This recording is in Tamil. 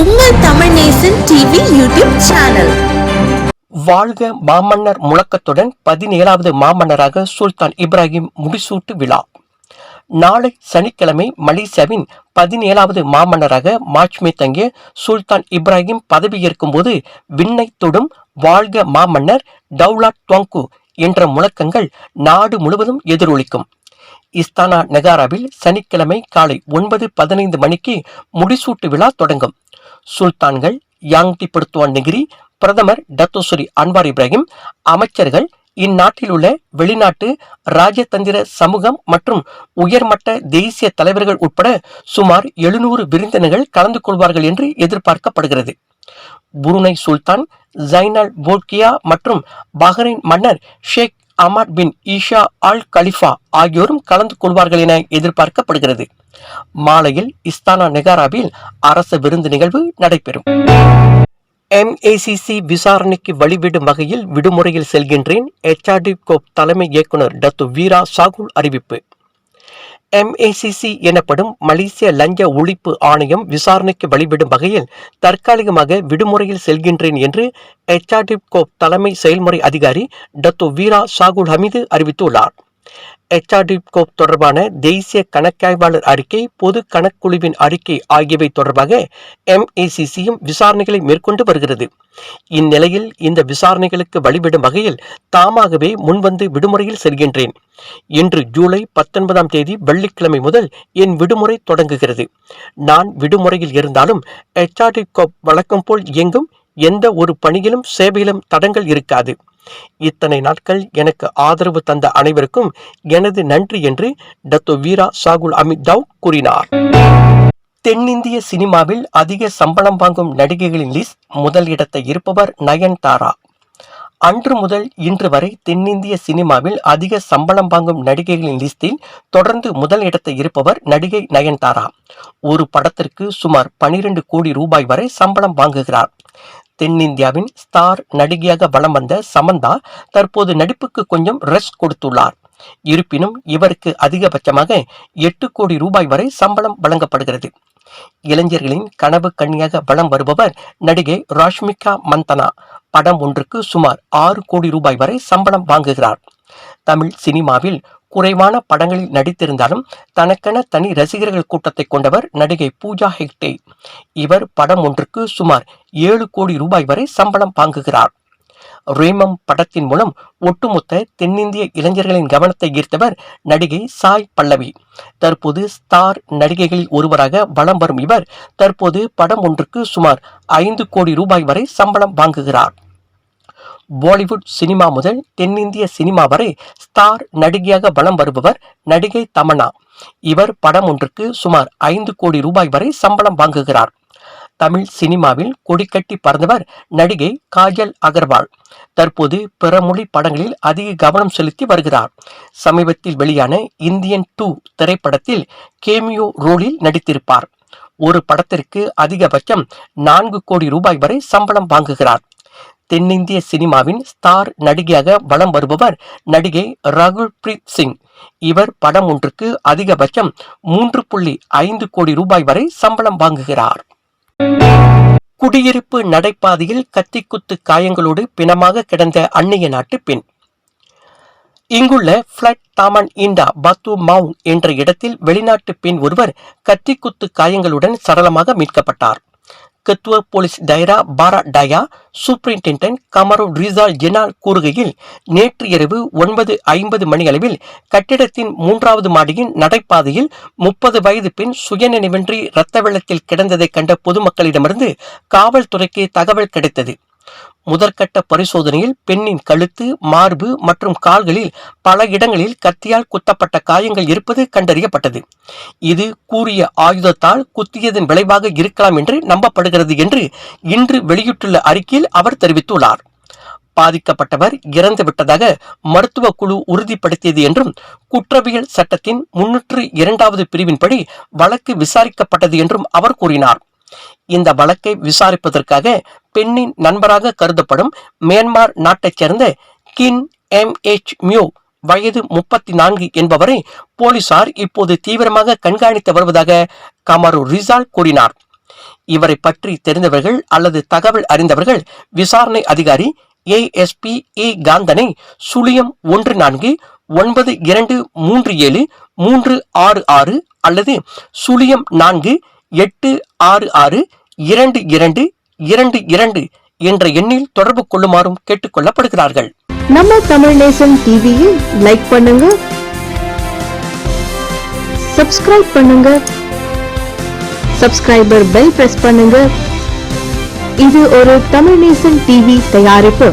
உங்கள் Tamil Nesan TV YouTube channel. வாழ்க மாமன்னர் முழக்கத்துடன் பதினேழாவது மாமன்னராக சுல்தான் இப்ராஹிம் முடிசூட்டு விழா. நாளை சனிக்கிழமை மலேசியாவின் பதினேழாவது மாமன்னராக மாட்சிமை தங்கிய சுல்தான் இப்ராஹிம் பதவியேற்கும் போது விண்ணை தொடும் வாழ்க மாமன்னர் டவுலாட் டோங்கு என்ற முழக்கங்கள் நாடு முழுவதும் எதிரொலிக்கும். இஸ்தானா நெகாராவில் சனிக்கிழமை காலை ஒன்பது பதினைந்து மணிக்கு முடிசூட்டு விழா தொடங்கும். சுல்தான்கள் யாங்டி படுத்துவான் நெகிரி பிரதமர் டத்தோசுரி அன்வார் இப்ராஹிம் அமைச்சர்கள் இந்நாட்டில் உள்ள வெளிநாட்டு ராஜதந்திர சமூகம் மற்றும் உயர்மட்ட தேசிய தலைவர்கள் உட்பட சுமார் எழுநூறு விருந்தினர்கள் கலந்து கொள்வார்கள் என்று எதிர்பார்க்கப்படுகிறது. புருனை சுல்தான் ஜைனல் போர்கியா மற்றும் பஹ்ரைன் மன்னர் ஷேக் அமாட் பின் ஈஷா அல் கலிஃபா ஆகியோரும் கலந்து கொள்வார்கள் என எதிர்பார்க்கப்படுகிறது. மாலையில் இஸ்தானா நெகாராவில் அரசு விருந்து நிகழ்வு நடைபெறும். எம்ஏசிசி விசாரணைக்கு வழிவிடும் வகையில் விடுமுறையில் செல்கின்றேன். எச்ஆர்டி கோப் தலைமை இயக்குனர் டத்து வீரா சாகுல் அறிவிப்பு. எம்ஏசிசி எனப்படும் மலேசிய லஞ்ச ஒழிப்பு ஆணையம் விசாரணைக்கு வழிவிடும் வகையில் தற்காலிகமாக விடுமுறையில் செல்கின்றேன் என்று எச்ஆர்டி கோப் தலைமை செயல்முறை அதிகாரி டத்து வீரா சாகுல் ஹமீது அறிவித்துள்ளார். எச்ஆர்டி கோப் தொடர்பான தேசிய கணக்காய்வாளர் அறிக்கை பொது கணக்குழுவின் அறிக்கை ஆகியவை தொடர்பாக எம்ஏசிசியும் விசாரணைகளை மேற்கொண்டு வருகிறது. இந்நிலையில் இந்த விசாரணைகளுக்கு வழிவிடும் வகையில் தாமாகவே முன்வந்து விடுமுறையில் செல்கின்றேன். இன்று ஜூலை பத்தொன்பதாம் தேதி வெள்ளிக்கிழமை முதல் என் விடுமுறை தொடங்குகிறது. நான் விடுமுறையில் இருந்தாலும் எச்ஆர்டி கோப் வழக்கம் போல் இயங்கும் எந்த ஒரு பணியிலும் சேவையிலும் தடங்கள் இருக்காது. இத்தனை நாட்கள் எனக்கு ஆதரவு தந்த அனைவருக்கும் எனது நன்றி என்று டத்தோ வீரா சாகுல் அமித் தாவ் கூறினார். தென்னிந்திய சினிமாவில் அதிக சம்பளம் வாங்கும் நடிகைகளின் லிஸ்ட் முதல் இடத்தை இருப்பவர் நயன்தாரா. அன்று முதல் இன்று வரை தென்னிந்திய சினிமாவில் அதிக சம்பளம் வாங்கும் நடிகைகளின் லிஸ்டில் தொடர்ந்து முதல் இடத்தை இருப்பவர் நடிகை நயன்தாரா. ஒரு படத்திற்கு சுமார் 12 கோடி ரூபாய் வரை சம்பளம் வாங்குகிறார். தென்னிந்தியாவின் ஸ்டார் நடிகையாக வலம் வந்த சமந்தா தற்போது நடிப்புக்கு கொஞ்சம் ரெஸ்ட் கொடுத்துள்ளார். இருப்பினும் இவருக்கு அதிகபட்சமாக எட்டு கோடி ரூபாய் வரை சம்பளம் வழங்கப்படுகிறது. இளைஞர்களின் கனவு கண்ணியாக வலம் வருபவர் நடிகை ராஷ்மிகா மந்தனா. படம் ஒன்றுக்கு சுமார் ஆறு கோடி ரூபாய் வரை சம்பளம் வாங்குகிறார். தமிழ் சினிமாவில் குறைவான படங்களில் நடித்திருந்தாலும் தனக்கென தனி ரசிகர்கள் கூட்டத்தை கொண்டவர் நடிகை பூஜா ஹெக்டே. இவர் படம் ஒன்றுக்கு சுமார் ஏழு கோடி ரூபாய் வரை சம்பளம் வாங்குகிறார். ரேமம் படத்தின் மூலம் ஒட்டுமொத்த தென்னிந்திய இளைஞர்களின் கவனத்தை ஈர்த்தவர் நடிகை சாய் பல்லவி. தற்போது ஸ்டார் நடிகைகளில் ஒருவராக வலம் வரும் இவர் தற்போது படம் ஒன்றுக்கு சுமார் ஐந்து கோடி ரூபாய் வரை சம்பளம் வாங்குகிறார். பாலிவுட் சினிமா முதல் தென்னிந்திய சினிமா வரை ஸ்டார் நடிகையாக வலம் வருபவர் நடிகை தமன்னா. இவர் படம் ஒன்றுக்கு சுமார் ஐந்து கோடி ரூபாய் வரை சம்பளம் வாங்குகிறார். தமிழ் சினிமாவில் கொடிக்கட்டி பறந்தவர் நடிகை காஜல் அகர்வால். தற்போது பிற மொழி படங்களில் அதிக கவனம் செலுத்தி வருகிறார். சமீபத்தில் வெளியான இந்தியன் டூ திரைப்படத்தில் கேமியோ ரோலில் நடித்திருப்பார். ஒரு படத்திற்கு அதிகபட்சம் நான்கு கோடி ரூபாய் வரை சம்பளம் வாங்குகிறார். தென்னிந்திய சினிமாவின் ஸ்டார் நடிகையாக வலம் வருபவர் நடிகை ரகுல் பிரீத் சிங். இவர் படம் ஒன்றுக்கு அதிகபட்சம் மூன்று புள்ளி ஐந்து கோடி ரூபாய் வரை சம்பளம் வாங்குகிறார். குடியிருப்பு நடைபாதையில் கத்திக்குத்து காயங்களோடு பிணமாக கிடந்த அந்நிய நாட்டு பெண். இங்குள்ள பிளட் தாமன் இண்டா பத்து மவுன் என்ற இடத்தில் வெளிநாட்டு பெண் ஒருவர் கத்திக்குத்து காயங்களுடன் சரளமாக மீட்கப்பட்டார். கத்துவ போலீஸ் டைரா பாரா டயா சூப்பரிண்டென்டென்ட் கமரோ ரிசால் ஜெனால் கூறுகையில் நேற்று இரவு ஒன்பது ஐம்பது மணியளவில் கட்டிடத்தின் மூன்றாவது மாடியின் நடைபாதையில் முப்பது வயது பெண் சுயநினைவின்றி இரத்த வெள்ளத்தில் கிடந்ததை கண்ட பொதுமக்களிடமிருந்து காவல்துறைக்கு தகவல் கிடைத்தது. முதற்கட்ட பரிசோதனையில் பெண்ணின் கழுத்து மார்பு மற்றும் கால்களில் பல இடங்களில் கத்தியால் குத்தப்பட்ட காயங்கள் இருப்பது கண்டறியப்பட்டது. இது கூறிய ஆயுதத்தால் குத்தியதன் விளைவாக இருக்கலாம் என்று நம்பப்படுகிறது என்று இன்று வெளியிட்டுள்ள அறிக்கையில் அவர் தெரிவித்துள்ளார். பாதிக்கப்பட்டவர் இறந்துவிட்டதாக மருத்துவ குழு உறுதிப்படுத்தியது என்றும் குற்றவியல் சட்டத்தின் முன்னூற்று இரண்டாவது பிரிவின்படி வழக்கு விசாரிக்கப்பட்டது என்றும் அவர் கூறினார். இந்த வழக்கை விசாரிப்பதற்காக பெண்ணின் நண்பராக கருதப்படும் மியான்மர் நாட்டைச் சேர்ந்த கின் எம் எச் மியோ வயது முப்பத்தி நான்கு என்பவரை போலீசார் இப்போது தீவிரமாக கண்காணித்து வருவதாக கமரு ரிசால் கூறினார். இவரை பற்றி தெரிந்தவர்கள் அல்லது தகவல் அறிந்தவர்கள் விசாரணை அதிகாரி ஏஎஸ்பி ஏ காந்தனை சுழியம் ஒன்று நான்கு ஒன்பது இரண்டு மூன்று ஏழு மூன்று ஆறு ஆறு அல்லது சுழியம் நான்கு எட்டு ஆறு ஆறு இரண்டு இரண்டு இரண்டு இரண்டு என்ற எண்ணில் தொடர்பு கொள்ளுமாறும் கேட்டுக்கொள்ளப்படுகிறார்கள் நம்ம தமிழ் நேசன் டிவியை லைக் பண்ணுங்க. சப்ஸ்கிரைப் பண்ணுங்க. சப்ஸ்கிரைபர் பெல் பிரஸ் பண்ணுங்க. இது ஒரு தமிழ் நேசன் டிவி தயாரிப்பு.